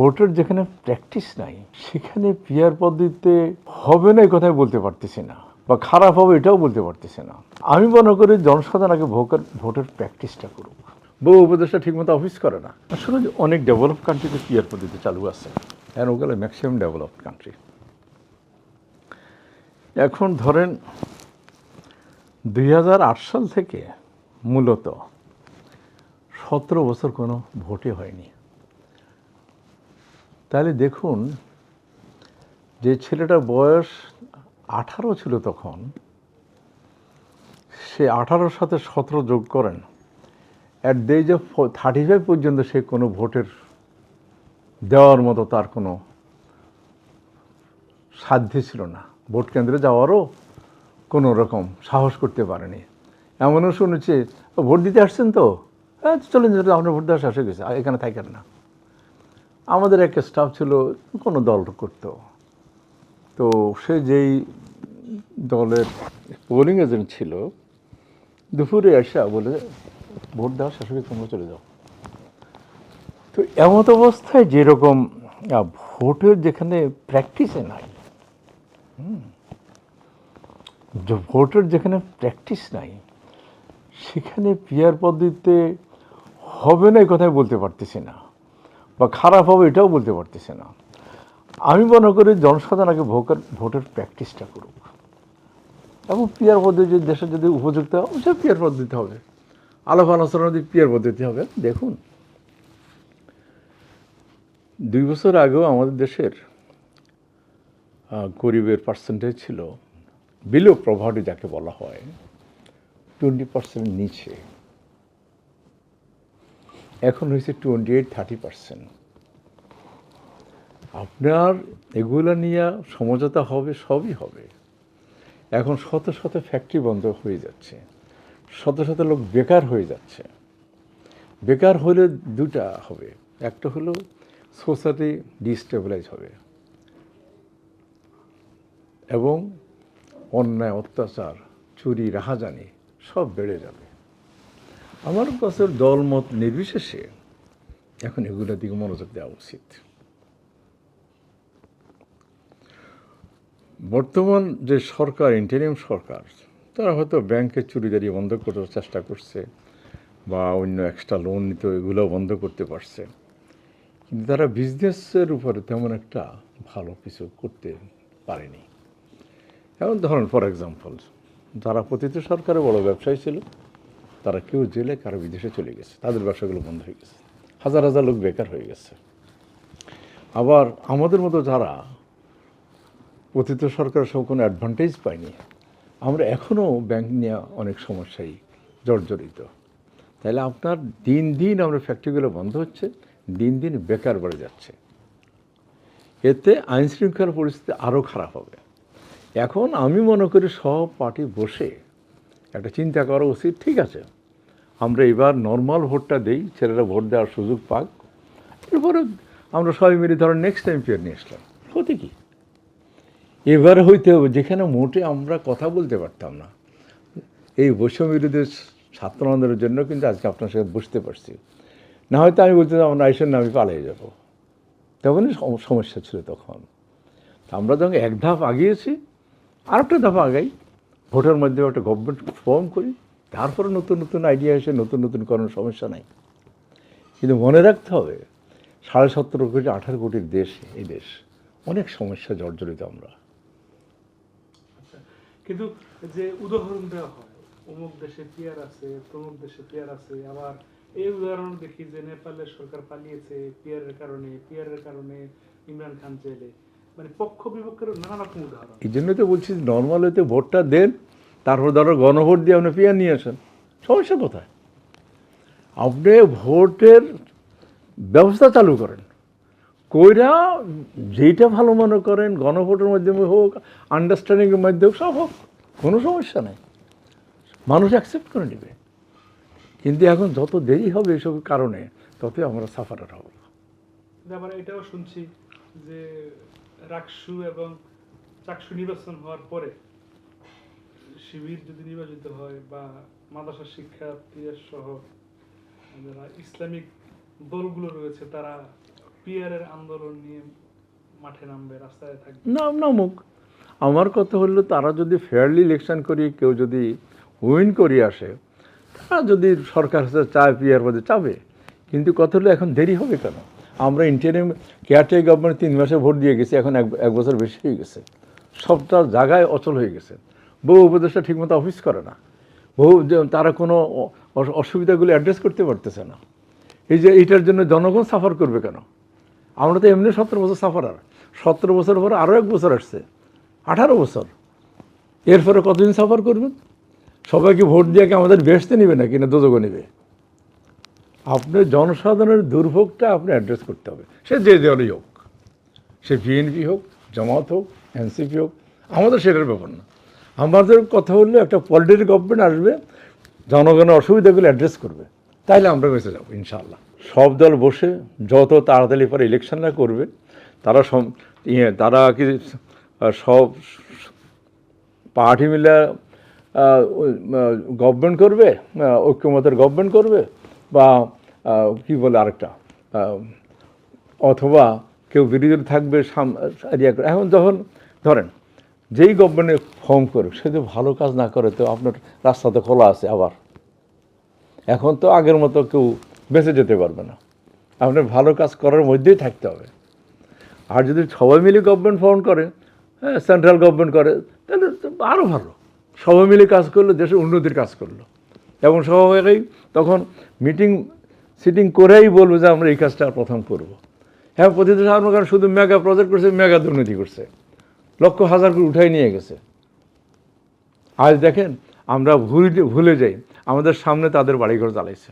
ভোটের যেখানে প্র্যাকটিস নাই সেখানে পিয়ার পদ্ধতিতে হবে না এই কথাই বলতে পারতেছি না বা খারাপ হবে এটাও বলতে পারতেছি না। আমি মনে করি জনসাধারণ আগে ভোটের ভোটের প্র্যাকটিসটা করুক। বহু উপদেশটা ঠিকমতো অফিস করে না। আসলে অনেক ডেভেলপ কান্ট্রিতে পিয়ার পদ্ধতি চালু আছে। আর ওগুলো ম্যাক্সিমাম ডেভেলপ কান্ট্রি এখন ধরেন দুই হাজার আট সাল থেকে মূলত সতেরো বছর কোনো ভোটে হয়নি। তাহলে দেখুন যে ছেলেটার বয়স আঠারো ছিল তখন সে আঠারোর সাথে সতেরো যোগ করেন। At the age of thirty five পর্যন্ত সে কোনো ভোটের দেওয়ার মতো তার কোনো সাধ্য ছিল না। ভোট কেন্দ্রে যাওয়ারও কোনো রকম সাহস করতে পারেনি। এমনও শুনেছি "ও, ভোট দিতে আসছেন তো? হ্যাঁ চলেন আপনার ভোট দেওয়া শেষ হয়ে গেছে এখানে থাকেন না। আমাদের একটা স্টাফ ছিল, কোনো দল করতো। তো সে যেই দলের পোলিং এজেন্ট ছিল, দুপুরে আসা বলে, ভোট দেওয়া হয়ে তোমরা চলে যাও। তো এমত অবস্থায় যেরকম ভোটের যেখানে প্র্যাকটিসে নাই ভোটের যেখানে প্র্যাকটিস নাই, সেখানে পিয়ার পদ্ধতিতে হবে না এই কথাই বলতে পারতেছি না। বা খারাপ হবে এটাও বলতে পারতেছে না। আমি মনে করি জনসাধারণ আগে ভোটের ভোটের প্র্যাকটিসটা করুক। এবং পিয়ার পদ্ধতি দেশে যদি উপযুক্ত হয়, অবশ্যই পিয়ার পদ্ধতি হবে। আলাপ আলোচনা যদি পিয়ার পদ্ধতি হবে, দেখুন। দুই বছর আগেও আমাদের দেশের গরিবের পার্সেন্টেজ ছিল বিলো প্রভার্টি যাকে বলা হয় টোয়েন্টি পার্সেন্ট নিচে। এখন হয়েছে টোয়েন্টি এইট থার্টি পার্সেন্ট আপনার এগুলো নিয়ে সমঝোতা হবে, সবই হবে। এখন শত শত ফ্যাক্টরি বন্ধ হয়ে যাচ্ছে। শত শত লোক বেকার হয়ে যাচ্ছে। বেকার হলে দুটা হবে। একটা হলো সোসাইটি ডিস্টেবিলাইজ হবে। এবং অন্যায়, অত্যাচার, চুরি, রাহাজানি সব বেড়ে যাবে। আমার কাছে দলমত নির্বিশেষে এখন এগুলোর দিকে মনোযোগ দেওয়া উচিত। বর্তমান যে সরকার ইন্টারিয়াম সরকার, তারা হয়তো ব্যাংকের চুরিদারি বন্ধ করার চেষ্টা করছে বা অন্য এক্সট্রা লোন নিতে এগুলো বন্ধ করতে পারছে। কিন্তু তারা বিজনেসের উপরে তেমন একটা ভালো কিছু করতে পারেনি। যেমন ধরুন ফর এক্সাম্পল যারা পতিত সরকারের বড় ব্যবসায়ী ছিল তারা কেউ জেলে, কারও বিদেশে চলে গেছে। তাদের ব্যবসাগুলো বন্ধ হয়ে গেছে। হাজার হাজার লোক বেকার হয়ে গেছে। আবার আমাদের মতো যারা পতিত সরকারের সব কোনো অ্যাডভান্টেজ পায়নি, আমরা এখনও ব্যাংক নিয়ে অনেক সমস্যায় জর্জরিত। তাহলে আপনার দিন দিন আমরা ফ্যাক্টরিগুলো বন্ধ হচ্ছে, দিন দিন বেকার বেড়ে যাচ্ছে। এতে আইন শৃঙ্খলা পরিস্থিতি আরও খারাপ হবে। এখন আমি মনে করি সব পার্টি বসে একটা চিন্তা করা উচিত, ঠিক আছে। আমরা এবার নর্মাল ভোটটা দেই, ছেলেরা ভোট দেওয়ার সুযোগ পাক। এরপরে আমরা সবাই মিলে ধরো নেক্সট টাইম পেয়ার নিয়ে আসলাম। ক্ষতি কী? এবারে হইতে হবে, যেখানে মোটে আমরা কথা বলতে পারতাম না। এই বৈষম্য বিরোধী ছাত্র আন্দোলনের জন্য কিন্তু আজকে আপনার সাথে বুঝতে পারছি। না হয়তো আমি বলতে আমরা আইসেন না, আমি পালিয়ে যাব। তখনই সমস্যা ছিল তখন। আমরা যখন এক ধাপ আগিয়েছি, আরেকটা ধাপ আগাই ভোটের মাধ্যমে একটা গভর্নমেন্ট ফর্ম করি, তারপরে নতুন নতুন আইডিয়া এসে নতুন নতুন কোনো সমস্যা নাই। কিন্তু মনে রাখতে হবে, সাড়ে সতেরো কোটি, আঠারো কোটির দেশ, এই দেশ, অনেক সমস্যা জর্জরিত আমরা। আচ্ছা কিন্তু যে উদাহরণ দেওয়া হয়, অমুক দেশে পিয়ার আছে, তমুক দেশে পিয়ার আছে, আবার এই উদাহরণ দেখি যে নেপালের সরকার পালিয়েছে পিয়ারের কারণে পিয়ারের কারণে ইমরান খান জেলে। মানে পক্ষ বিপক্ষের নানা রকম উদাহরণ। এই জন্যই তো বলছি নর্মাল হইতে ভোটটা দেন তারপর ধরো গণভোট দিয়ে আপনি পিয়ার নিয়ে আসেন। সমস্যা কোথায়? আপনি ভোটের ব্যবস্থা চালু করেন। কইরা যেইটা ভালো মনে করেন গণভোটের মাধ্যমে হোক আন্ডারস্ট্যান্ডিংয়ের মাধ্যমে হোক সব হোক কোনো সমস্যা নেই। মানুষ অ্যাকসেপ্ট করে নেবে। কিন্তু এখন যত দেরি হবে এসব কারণে ততই আমরা সাফারার হব। আবার এটাও শুনছি যে রাকসু এবং চাকসু নির্বাচন হওয়ার পরে শিবির যদি নির্বাচিত হয় বা মাদ্রাসা শিক্ষার্থী সহ যারা ইসলামিক দলগুলো রয়েছে, তারা পিয়ারের আন্দোলন নিয়ে মাঠে নামবে, রাস্তায় থাকবে। নাম নামুক। আমার কথা হলো, তারা যদি ফেয়ারলি ইলেকশন করি, কেউ যদি উইন করি আসে, তারা যদি সরকার চায় পিয়ার পদে চাবে। কিন্তু কথা হলো, এখন দেরি হবে কেন? আমরা ইন্টারিম কেয়ারটেক গভর্নমেন্ট তিন মাসে ভোট দিয়ে গেছি, এখন এক এক বছর বেশি হয়ে গেছে। সবটা জায়গায় অচল হয়ে গেছে। বহু উপদেষ্টা ঠিকমতো অফিস করে না। বহু তারা কোনো অসুবিধাগুলো অ্যাড্রেস করতে পারতেছে না। এই যে, এইটার জন্য জনগণ সাফার করবে কেন? আমরা তো এমনি সতেরো বছর সাফারার সতেরো বছর পরে আরও এক বছর আসছে। আঠারো বছর। এরপরে কতদিন সাফার করবেন সবাইকে ভোট দিয়ে কি আমাদের বেসতে নেবে নাকি না দোজগো নেবে? আপনার জনসাধারণের দুর্ভোগটা আপনি অ্যাড্রেস করতে হবে। সে যে দলই হোক, সে বিএনপি হোক, জামাত হোক এনসিপি হোক, আমাদের সেটার ব্যাপার না। আমাদের কথা হলো একটা পলিটিক্যাল গভর্নমেন্ট আসবে, জনগণের অসুবিধাগুলো অ্যাড্রেস করবে। তাইলে আমরা বেঁচে যাব, ইনশাআল্লাহ। সব দল বসে যত তাড়াতাড়ি পরে ইলেকশনটা করবে, তারা সম- ইয়ে তারা কি সব পার্টি মিলে গভর্নমেন্ট করবে ঐক্যমতের গভর্নমেন্ট করবে? বা কি বলে আরেকটা অথবা কেউ বিরোধী থাকবে ইয়ে। এখন যখন ধরেন, যেই গভর্নমেন্টে ফর্ম করুক, সে যদি ভালো কাজ না করে, তো আপনার রাস্তা তো খোলা আছে আবার। এখন তো আগের মতো কেউ বেঁচে যেতে পারবে না। আপনার ভালো কাজ করার মধ্যেই থাকতে হবে। আর যদি সবাই মিলে গভর্নমেন্ট ফর্ম করে হ্যাঁ সেন্ট্রাল গভর্নমেন্ট করে, তাহলে আরও ভালো। সবাই মিলে কাজ করল দেশের উন্নতির কাজ করল। এবং সবাই তখন মিটিং সিটিং করেই বলব যে আমরা এই কাজটা প্রথম করব। হ্যাঁ প্রতিদিন আপনার শুধু মেগা প্রজেক্ট করছে মেগা দুর্নীতি করছে। লক্ষ হাজার করে উঠাই নিয়ে গেছে। আজ দেখেন, আমরা ভুলে ভুলে যাই। আমাদের সামনে তাদের বাড়িঘর জ্বালাইছে।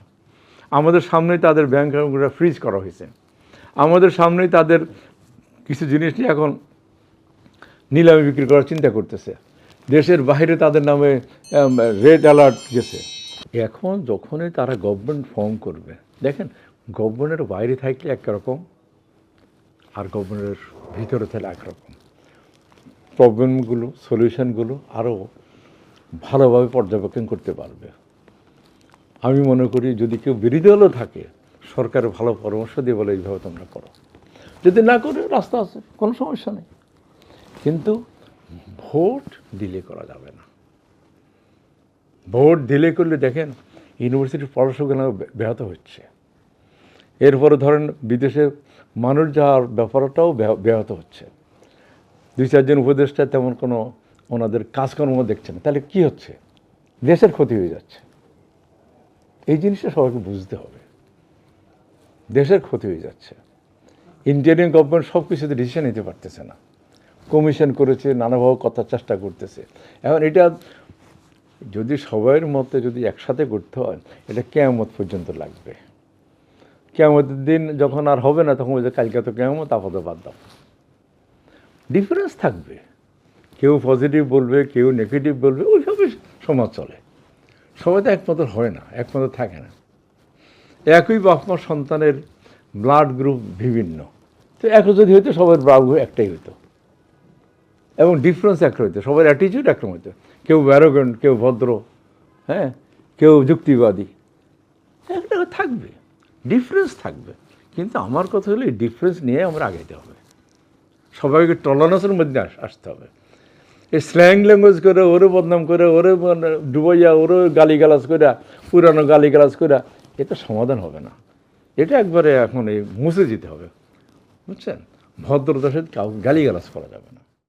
আমাদের সামনেই তাদের ব্যাংক ফ্রিজ করা হয়েছে। আমাদের সামনেই তাদের কিছু জিনিস নিয়ে এখন নিলামে বিক্রি করার চিন্তা করতেছে। দেশের বাইরে তাদের নামে রেড অ্যালার্ট গেছে। এখন যখনই তারা গভর্নমেন্ট ফর্ম করবে, দেখেন গভর্নমেন্টের বাইরে থাকলে একরকম, আর গভর্নমেন্টের ভিতরে থাকলে একরকম। প্রবলেমগুলো সলিউশনগুলো আরও ভালোভাবে পর্যবেক্ষণ করতে পারবে। আমি মনে করি, যদি কেউ বিরোধী দলও থাকে সরকারের ভালো পরামর্শ দিয়ে বলে এইভাবে তোমরা করো। যদি না করে, রাস্তা আছে, কোনো সমস্যা নেই। কিন্তু ভোট দিলে করা যাবে না। ভোট দিলে করলে দেখেন ইউনিভার্সিটির পড়াশোনা ব্যাহত হচ্ছে। এরপরে ধরেন বিদেশে মানুষ যাওয়ার ব্যাপারটাও ব্যাহ- ব্যাহত হচ্ছে। দুই চারজন উপদেষ্টা তেমন কোনো ওনাদের কাজকর্ম দেখছে না। তাহলে কি হচ্ছে? দেশের ক্ষতি হয়ে যাচ্ছে। এই জিনিসটা সবাইকে বুঝতে হবে। দেশের ক্ষতি হয়ে যাচ্ছে। ইন্ডিয়ান গভর্নমেন্ট সব কিছুতে ডিসিশন নিতে পারতেছে না। কমিশন করেছে, নানাভাবে কথার চেষ্টা করতেছে। এখন এটা যদি সবাইয়ের মতে যদি একসাথে করতে হয়, এটা কেয়ামত পর্যন্ত লাগবে। কেয়ামতের দিন যখন আর হবে না, তখন বলছে কালকে তো কেয়ামত, আপাতত বাদ দাও। ডিফারেন্স থাকবে। কেউ পজিটিভ বলবে, কেউ নেগেটিভ বলবে, ওইভাবে সমাজ চলে। সবাই তো একমত হয় না একমত থাকে না। একই বাপ মার সন্তানের ব্লাড গ্রুপ বিভিন্ন। তো একই যদি হইতো, সবার ব্লাড গ্রুপ একটাই হইতো। এবং ডিফারেন্স একটা হইতো সবার অ্যাটিটিউড একরকম হইতো কেউ ব্যারোগেন্ট কেউ ভদ্র হ্যাঁ? কেউ যুক্তিবাদী। একটা থাকবে। ডিফারেন্স থাকবে। কিন্তু আমার কথা হলো, এই ডিফারেন্স নিয়ে আমরা আগাইতে হবে। সবাইকে টলারেন্সের মধ্যে আস- আসতে হবে। এই স্ল্যাং ল্যাঙ্গুয়েজ করে, ওরে বদনাম করে, ওরে মানে ডুবাইয়া, ওরে গালিগালাজ করে পুরানো গালিগালাজ করে এটা সমাধান হবে না। এটা একবারে এখন এই মুছে যেতে হবে। বুঝছেন? ভদ্রতার সাথে কাউ গালিগালাজ করা যাবে না।